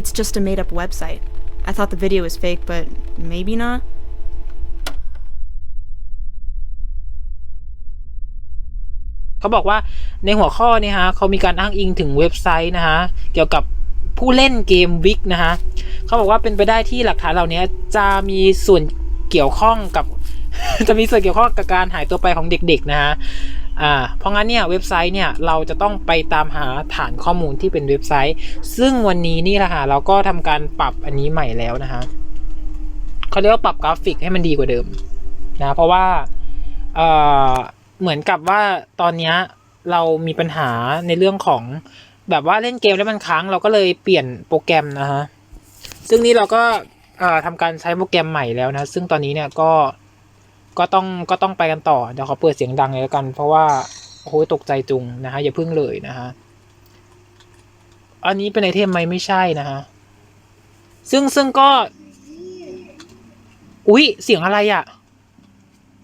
It's just a made up website. I thought the video was fake, but maybe not? เขาบอกว่าในหัวข้อเนี่ยฮะเขามีการอ้างอิงถึงเว็บไซต์นะฮะเกี่ยวกับผู้เล่นเกมวิกนะฮะเขาบอกว่าเป็นไปได้ที่หลักฐานเหล่านี้จะมีส่วนเกี่ยวข้องกับ จะมีส่วนเกี่ยวข้องกับการหายตัวไปของเด็กๆนะฮะ อ่าเพราะงั้นเนี่ยเว็บไซต์เนี่ยเราจะต้องไปตามหาฐานข้อมูลที่เป็นเว็บไซต์ ซึ่งวันนี้นี่แหละค่ะเราก็ทำการปรับอันนี้ใหม่แล้วนะฮะเขาเรียกว่าปรับกราฟิกให้มันดีกว่าเดิมนะเพราะว่าเอ่อเหมือนกับว่าตอนเนี้ยเรามีปัญหาในเรื่องของแบบว่าเล่นเกมแล้วมันค้างเราก็เลยเปลี่ยนโปรแกรมนะฮะซึ่งนี่เราก็ทำการใช้โปรแกรมใหม่แล้วนะ ซึ่งตอนนี้เนี่ยก็ ก็ต้องก็ต้องไปกันต่อเดี๋ยวขอเปิดเสียงดังเลยแล้วกัน เพราะว่าโอ้โหตกใจจุงนะฮะอย่าพึ่งเลยนะฮะอันนี้เป็นไอเทมไหมไม่ใช่นะฮะซึ่งซึ่งก็ อุ๊ย เสียงอะไรอะ่ะ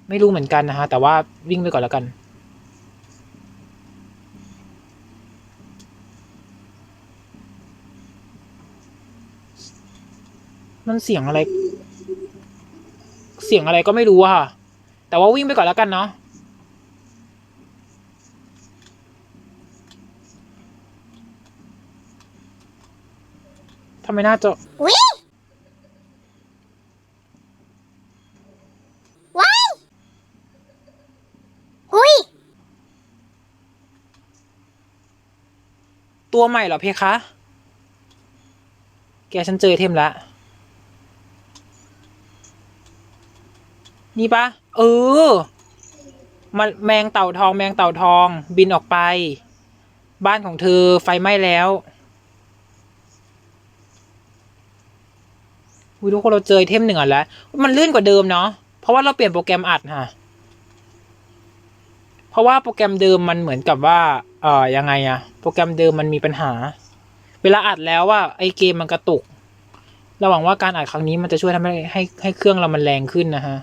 ไม่รู้เหมือนกันนะฮะ แต่ว่าวิ่งไปก่อนแล้วกัน มันเสียงอะไร เสียงอะไรก็ไม่รู้อะค่ะ แต่ว่าวิ่งไปก่อนแล้วกันเนาะทำไมหน้าจอวิว้ายหุยตัวใหม่เหรอเพคะ แกฉันเจอไอเทมแล้ว นี่ปะเออมันแมงเต่าทอง แมงเต่าทอง บินออกไป บ้านของเธอไฟไหม้แล้ววิทุกคนเราเจอเทมหนึ่งอันแล้ว มันลื่นกว่าเดิมเนาะเพราะว่าเราเปลี่ยนโปรแกรมอัดค่ะ เพราะว่าโปรแกรมเดิมมันเหมือนกับว่า เอ่อยังไงอะโปรแกรมเดิมมันมีปัญหา เวลาอัดแล้วว่าไอเกมมันกระตุกเราหวังว่าการอัดครั้งนี้มันจะช่วยทำให้ให้ให้เครื่องเรามันแรงขึ้นนะฮะ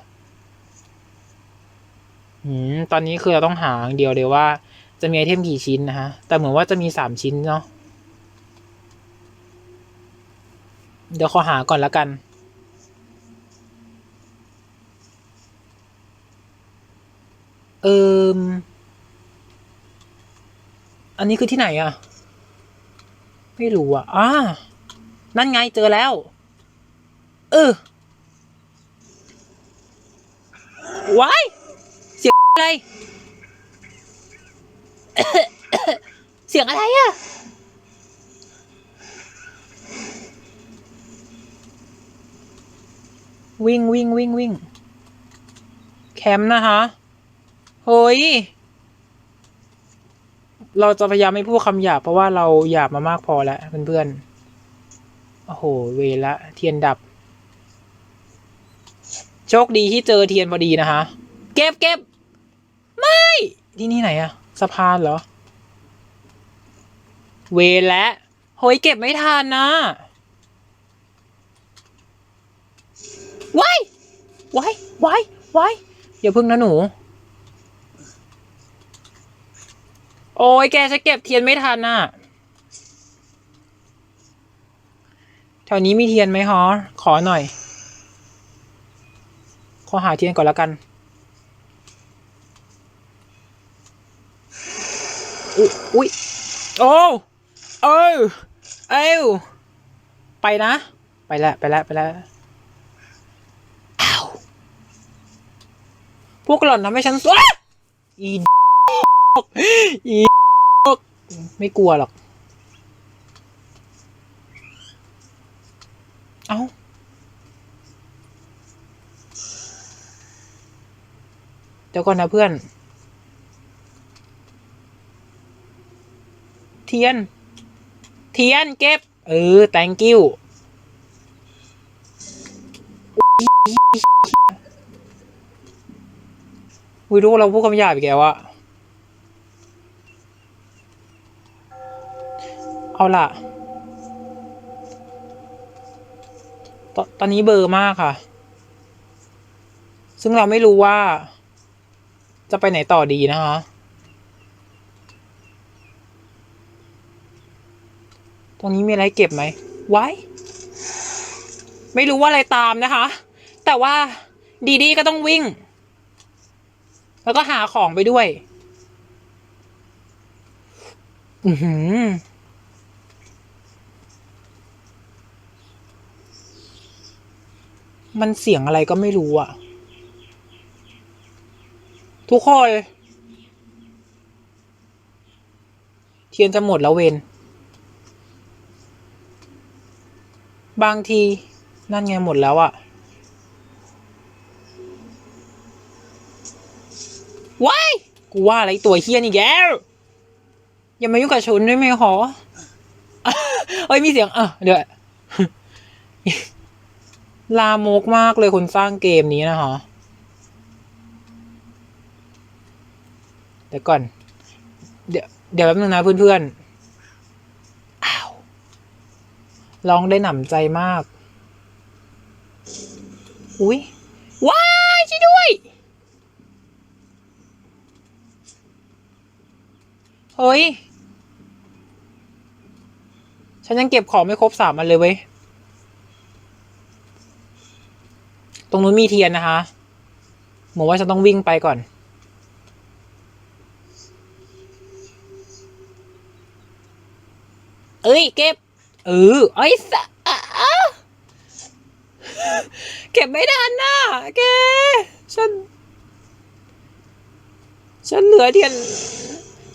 อืมตอนนี้คือเราต้องหาอย่างเดียวเลยว่าจะมีไอเทมกี่ชิ้นนะฮะ แต่เหมือนว่าจะมีสามชิ้นเนาะ เดี๋ยวขอหาก่อนละกัน เอิมอันนี้คือที่ไหนอะไม่รู้อะอ่านั่นไงเจอแล้ว เออว้าย อะไร เสียงอะไรอะวิ่งวิ่งวิ่งวิ่งแคมป์นะคะเฮ้ย เราจะพยายามไม่พูดคำหยาบเพราะว่าเราหยาบมามากพอแล้วเพื่อนๆ โอ้โห เวละเทียนดับ โชคดีที่เจอเทียนพอดีนะคะ เก็บเก็บ ไม่ ที่นี่ไหนอะสะพานเหรอ เวละเฮ้ยเก็บไม่ทันนะว้ายว้ายว้ายว้ายอย่าพึ่งนะหนู โอ้ยแกจะเก็บเทียนไม่ทันน่ะแถวนี้มีเทียนไหมฮะขอหน่อย ขอหาเทียนก่อนล้วกัน อุ๊ยอุ๊ยโอ้เออเอ้วไปนะ ไปแล้วไปแล้วไปแล้วอ้าวพวกหล่อนทำให้ฉันสวยอีอีไม่กลัวหรอก เอ้าเดี๋ยวก่อนนะเพื่อน ทียน เทียนเก็บ เออ thank you วิดูเราพูดคำหยาบอีกแล้วอะเอาล่ะ ตตอนนี้เบอร์มากค่ะ ซึ่งเราไม่รู้ว่า จะไปไหนต่อดีนะคะ รงนี้มีอะไรเก็บไหมไว้ ไม่รู้ว่าอะไรตามนะคะ แต่ว่าดีดีก็ต้องวิ่ง แล้วก็หาของไปด้วย อือหือมันเสียงอะไรก็ไม่รู้อะทุกคน เทียนจะหมดแล้วเวน บางทีนั่นไงหมดแล้วอะว้ายกูว่าอะไรตัวเฮี้ยนี่แกวอย่ามายุ่งกับชุนได้ไหมหอเอ้ยมีเสียงอะเดี๋ยวลามกมากเลยคนสร้างเกมนี้นะคะ เดี๋ยวก่อน เดี๋ยวเดี๋ยวแป๊บนึงนะเพื่อนๆ อ้าว ร้องได้หนำใจมาก อุ้ยว้ายช่วยด้วย เฮ้ย ฉันยังเก็บของไม่ครบสามอันเลยเว้ย ตรงนู้นมีเทียนนะคะหมูว่าฉันต้องวิ่งไปก่อนเอ้ย เก็บ เออไอ้สะอะอะเก็บไม่ทันน่ะแกฉัน ฉันเหลือเทียน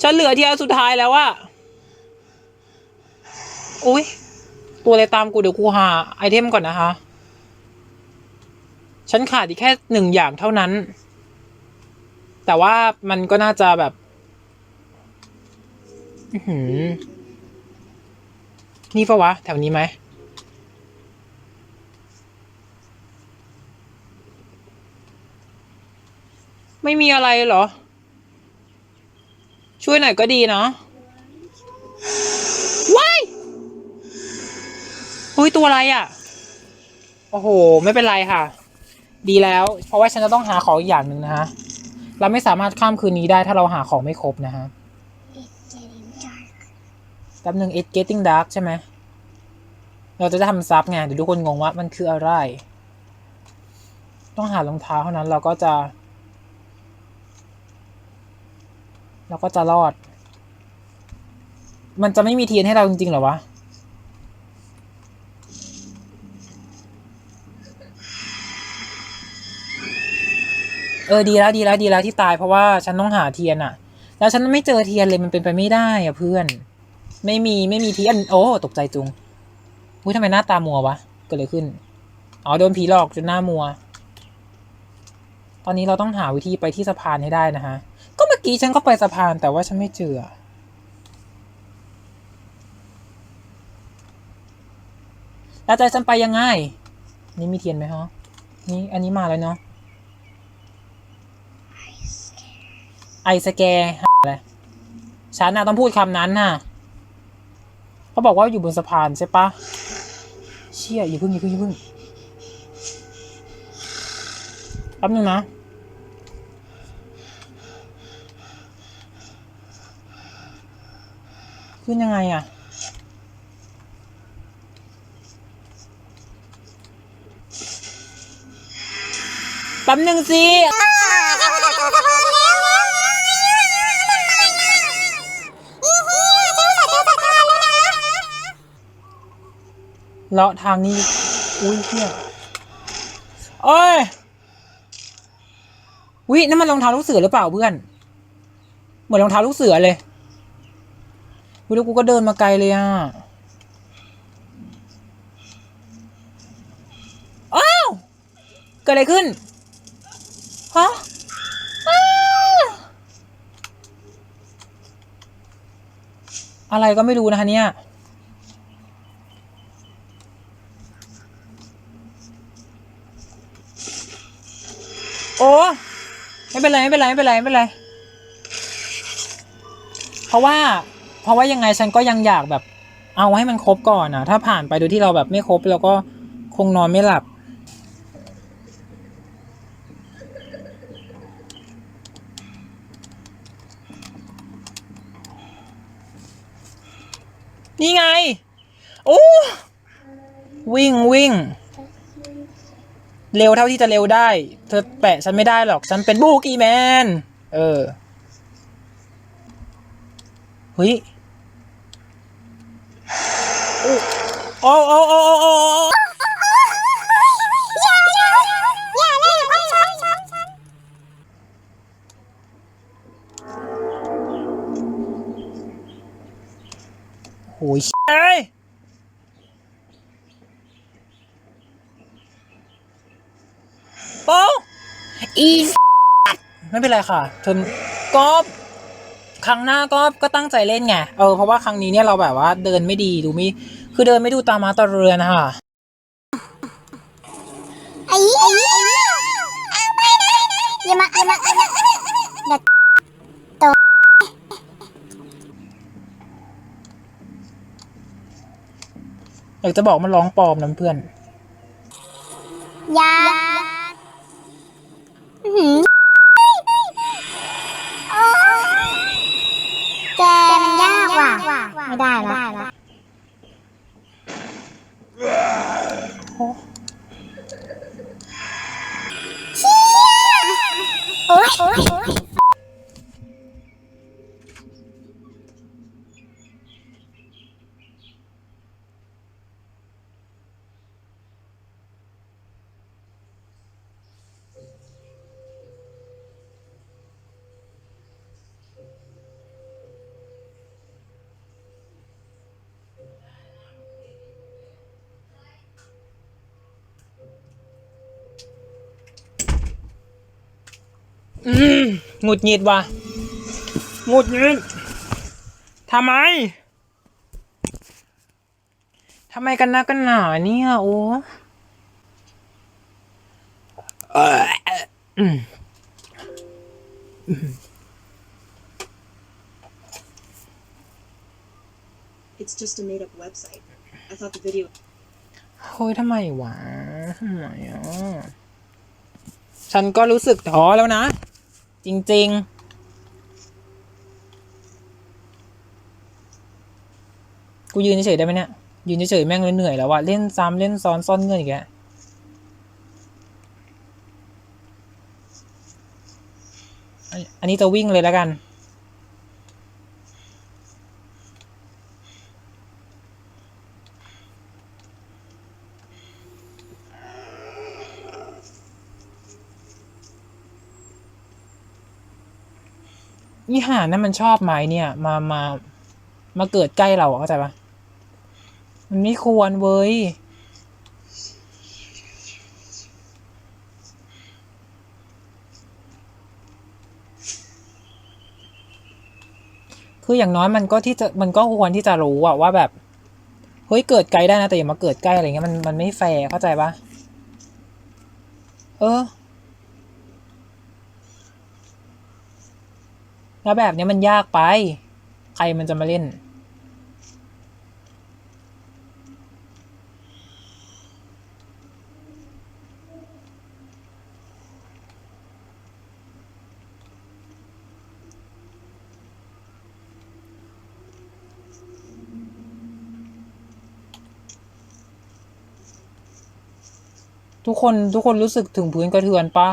ฉันเหลือเทียนสุดท้ายแล้วอะอุ้ยตัวอะไรตามกูเดี๋ยวกูหาไอเทมก่อนนะคะ ฉันขาดอีกแค่หนึ่งอย่างเท่านั้น แต่ว่ามันก็น่าจะแบบ อื้อหือ นี่ปะวะ แถวนี้ไหมไม่มีอะไรเหรอ ช่วยหน่อยก็ดีเนาะว้ายเฮ้ยตัวอะไรอะ่ะ โอ้โห ไม่เป็นไรค่ะ ดีแล้ว เพราะว่าฉันจะต้องหาของอีกอย่างหนึ่งนะฮะ เราไม่สามารถข้ามคืนนี้ได้ถ้าเราหาของไม่ครบนะฮะ ป๊บหนึ่ง it's getting dark ใช่ไหม เราจะทำซับไงเดี๋ยวทุกคนงงว่ามันคืออะไร ต้องหารองเท้าเท่านั้นเราก็จะ เราก็จะรอด มันจะไม่มีเทียนให้เราจริงๆเหรอวะเออดีแล้วดีแล้วดีแล้วที่ตายเพราะว่าฉันต้องหาเทียนอะแล้วฉันไม่เจอเทียนเลยมันเป็นไปไม่ได้อะเพื่อน ไม่มีไม่มีเทียนโอ้ตกใจจุงอุ้ยทำไมหน้าตามัววะเกิดอะไรขึ้นอ๋อโดนผีหลอกจนหน้ามัว ตอนนี้เราต้องหาวิธีไปที่สะพานให้ได้นะฮะ ก็เมื่อกี้ฉันก็ไปสะพานแต่ว่าฉันไม่เจออะแล้วใจะฉันไปยังไง นี่มีเทียนไหมฮะ นี่อันนี้มาแล้วเนาะ ไอสแกร์อะไรฉันน่ะต้องพูดคำนั้นน่ะ เขาบอกว่าอยู่บนสะพานใช่ปะเชี่ยอย่าเพึ่งอย่าเพึ่งอย่าเพึ่งแป๊บนึงนะ ขึ้นยังไงอะแป๊บนึงสิ เลาะทางนี้ อุ้ยเฮียโอ้ยวินั่นมันรองเท้าลูกเสือหรือเปล่าเพื่อน เหมือนรองเท้าลูกเสือเลยวิแล้วกูก็เดินมาไกลเลยอะอ้าวเกิดอะไรขึ้นฮะอ้าวอะไรก็ไม่รู้นะคะเนี่ย โอ้ ไม่เป็นไรไม่เป็นไรไม่เป็นไรไม่เป็นไร เพราะว่า เพราะว่ายังไงฉันก็ยังอยากแบบ เอาให้มันครบก่อนอะถ้าผ่านไปโดยที่เราแบบไม่ครบเราก็คงนอนไม่หลับ นี่ไง โอ้ วิ่งวิ่ง เร็วเท่าที่จะเร็วได้ เธอแปะฉันไม่ได้หรอก ฉันเป็นบูกี้แมน เออเฮ้ยโอ้โอ้โอ้โอ้โอ้โอ้ยเอ้ยโป้ อีไม่เป็นไรค่ะเธอก็ครั้งหน้าก็ก็ตั้งใจเล่นไงเออเพราะว่าครั้งนี้เนี่ยเราแบบว่าเดินไม่ดีดูไม่คือเดินไม่ดูตามาตาเรือนะคะไอ้ไอ้เอาไปนะอย่ามาอย่ามาอย่ามาอย่าโตอยากจะบอกมันร้องปลอมนะเพื่อนอย่า อื้ หงุดหงิดว่ะหงุดหงิดทำไมทำไมกันนะกันหนาเนี่ย โอ้เอ่ออืม It's just a made up website. I thought the video เฮ้ยทำไมวะทำไมอะฉันก็รู้สึกท้อแล้วนะ จริง ๆ กูยืนเฉยได้ไหมเนี่ย ยืนเฉยแม่งเลยเหนื่อยแล้วว่ะ เล่นซ้ำเล่นซ้อนซ่อนเงื่อนอีกแล้วอันนี้จะวิ่งเลยแล้วกัน ยี่หานั่นมันชอบไหมเนี่ย มามามาเกิดใกล้เราเข้าใจปะมันไม่ควรเว้ยคืออย่างน้อยมันก็ที่จะมันก็ควรที่จะรู้อะว่าแบบเฮ้ยเกิดไกลได้นะแต่อย่ามาเกิดใกล้อะไรเงี้ยมันมันไม่แฟร์เข้าใจปะเออ แล้วแบบนี้มันยากไป ใครมันจะมาเล่น ทุกคนทุกคนรู้สึกถึงพื้นกระเทือนปะ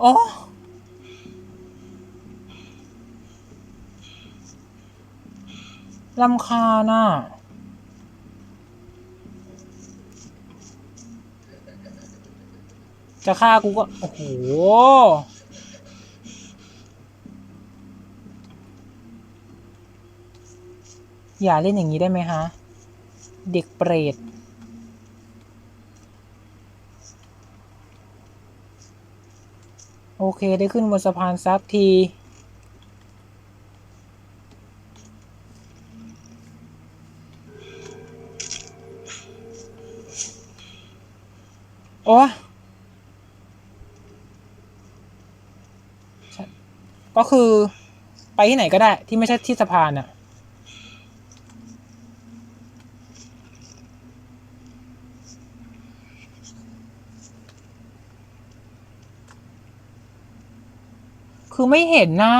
โอ้ลำคาญอะจะฆ่ากูก็ โอ้โห อย่าเล่นอย่างนี้ได้ไหมฮะ เด็กเปรต โอ เค ได้ขึ้นบนสะพานสักที โอ้ก็คือไปที่ไหนก็ได้ที่ไม่ใช่ที่สะพานอะ คือไม่เห็นหน้า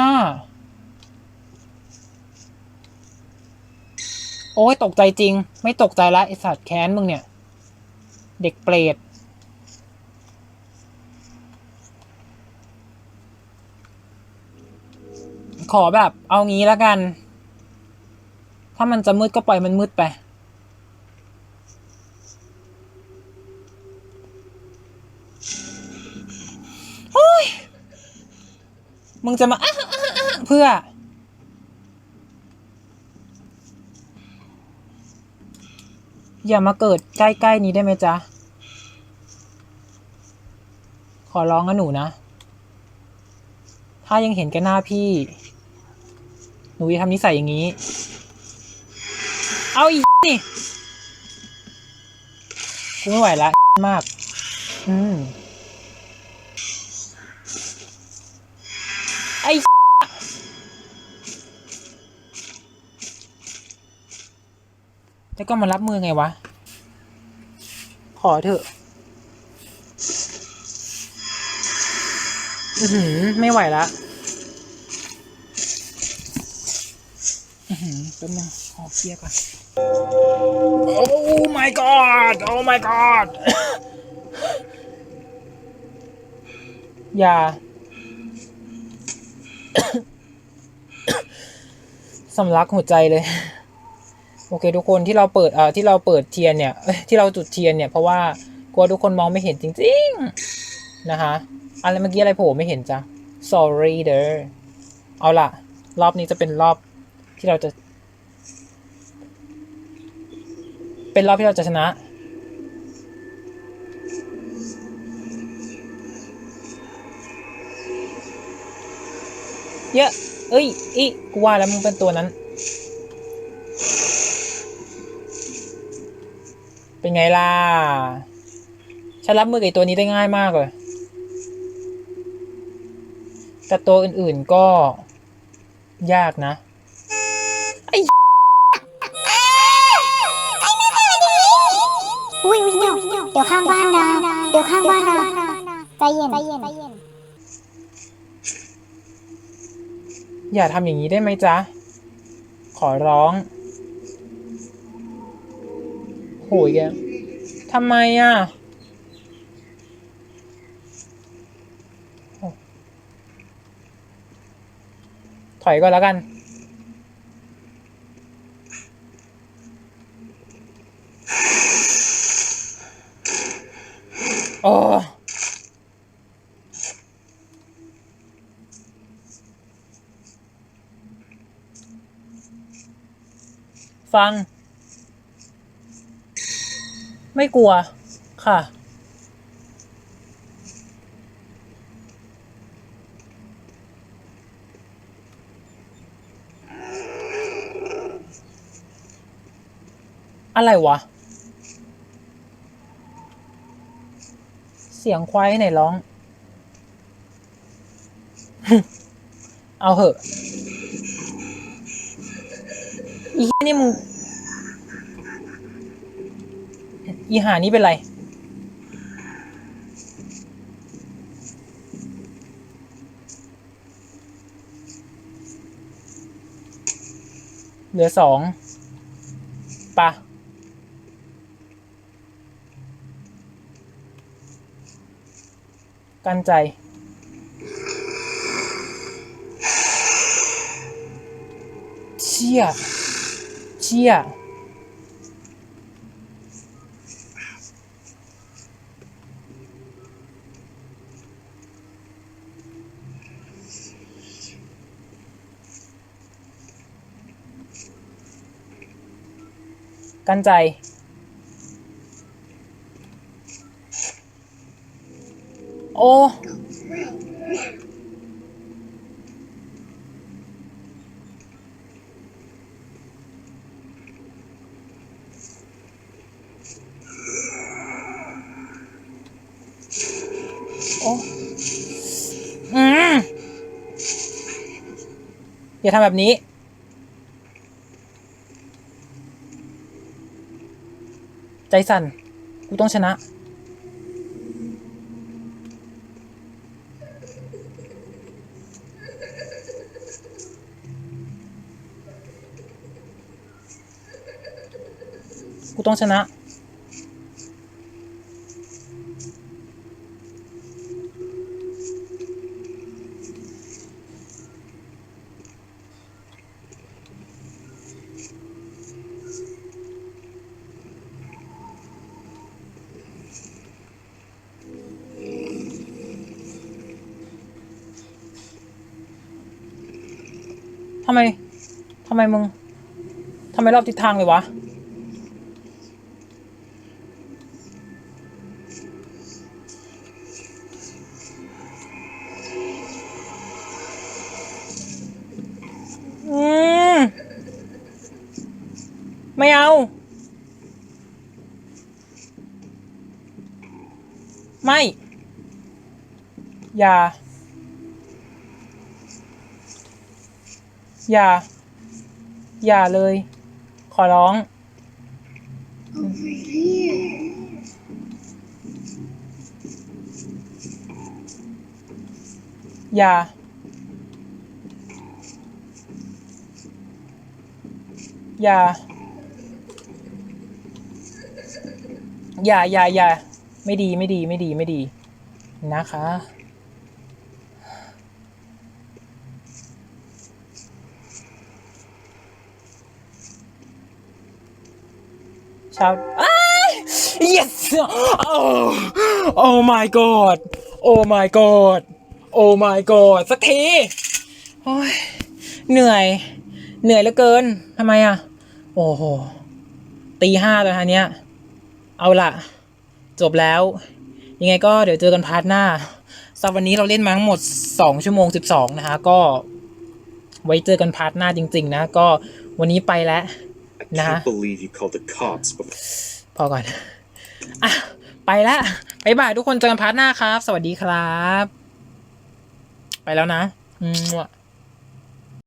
โอ้ยตกใจจริง ไม่ตกใจละไอสัตว์แค้นมึงเนี่ย เด็กเปรตขอแบบเอางี้แล้วกัน ถ้ามันจะมืดก็ปล่อยมันมืดไป มึงจะมาเพื่อ อย่ามาเกิดใกล้ๆนี้ได้ไหมจ๊ะ ขอร้องนะหนูนะ ถ้ายังเห็นแกหน้าพี่ หนูจะทำนิสัยอย่างนี้ เอาอีนี่กูไม่ไหวละมาก อืม แล้วก็มารับมือไงวะ ขอเถอะ อือหือ ไม่ไหวละ อือหือแป๊บนึงขอเคลียร์ก่อน โอ้ my god โอ้ my god อย่า สำลักหัวใจเลย โอเคทุกคนที่เราเปิดเอ่อที่เราเปิดเทียนเนี่ยที่เราจุดเทียนเนี่ยเพราะว่ากลัวทุกคนมองไม่เห็นจริงๆนะคะอะไรเมื่อกี้อะไรโผล่ไม่เห็นจ้ะ sorry เด้อเอาล่ะ รอบนี้จะเป็นรอบที่เราจะ เป็นรอบที่เราจะชนะ เยอะ เอ้ยอีกูว่าแล้วมึงเป็นตัวนั้น เป็นไงล่ะ ฉันรับมือกับไอ้ตัวนี้ได้ง่ายมากเลย แต่ตัวอื่นๆก็ ยากนะอุ้ยเดี๋ยวเดี๋ยวข้างบ้านเราเดี๋ยวข้างบ้านเราใจเย็นใจเย็นใจเย็น อย่าทำอย่างนี้ได้ไหมจ๊ะ ขอร้อง โหยแกทำไมอะถอยก็แล้วกัน โอ้ฟัง ไม่กลัวค่ะ อะไรวะ เสียงควายไหนร้อง เอาเหอะอีเหี้ยนี่มึง อีหานี่เป็นไร เหลือสองปะกันใจ เชี่ย เชี่ย กันใจ โอ้โอ้อืมอย่าทำแบบนี้ ใจสั่น กูต้องชนะ กูต้องชนะ ทำไมทำไมมึงทำไมรอบทิศทางเลยวะ อืม ไม่เอา ไม่ อย่า อย่า อย่าเลย ขอร้อง อย่า อย่า อย่าอย่าอย่าไม่ดีไม่ดีไม่ดีไม่ดีนะคะ ชาวอ้าย yes oh oh my god oh my god oh my god สักทีโอ้ยเหนื่อย เหนื่อยเหลือเกินทำไมอะ โอ้โหตีห้าแล้วฮะเนี้ย เอาละจบแล้ว ยังไงก็เดี๋ยวเจอกันพาร์ทหน้าสำหรับวันนี้เราเล่นมาทั้งหมด 2 ชั่วโมง 12 นะคะก็ไว้เจอกันพาร์ทหน้าจริง ๆ นะ ก็วันนี้ไปแล้ว I Nah. can't believe you called the cops before. พอก่อนอะไปแล้วบายบายทุกคนเจอกันพาร์ทหน้าครับ สวัสดีครับ ไปแล้วนะอืม